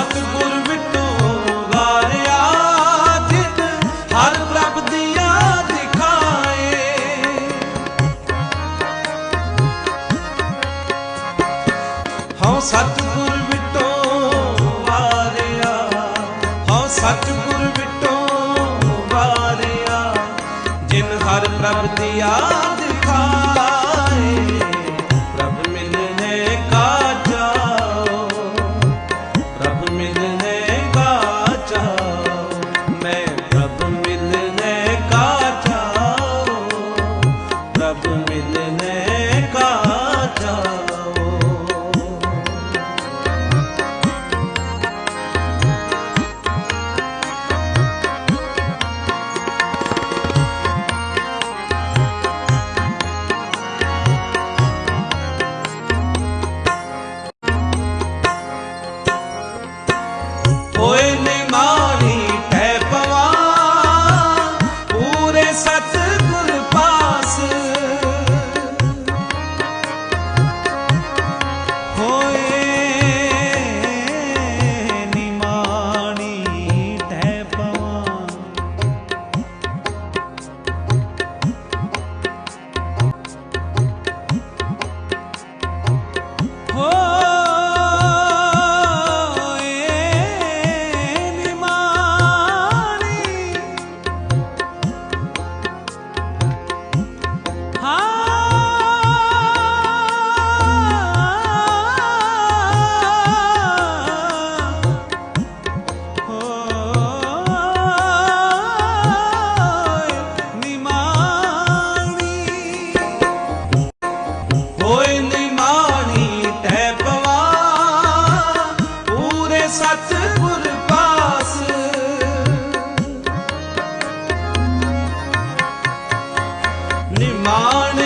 ਸਤਿਗੁਰ ਵਿਟੋ ਵਾਰਿਆ ਜਿਤ ਹਰ ਪ੍ਰਭ ਦੀਆ ਦਿਖਾਏ ਹਉ ਸਤਿਗੁਰ ਨਿਮਾਣਿਆ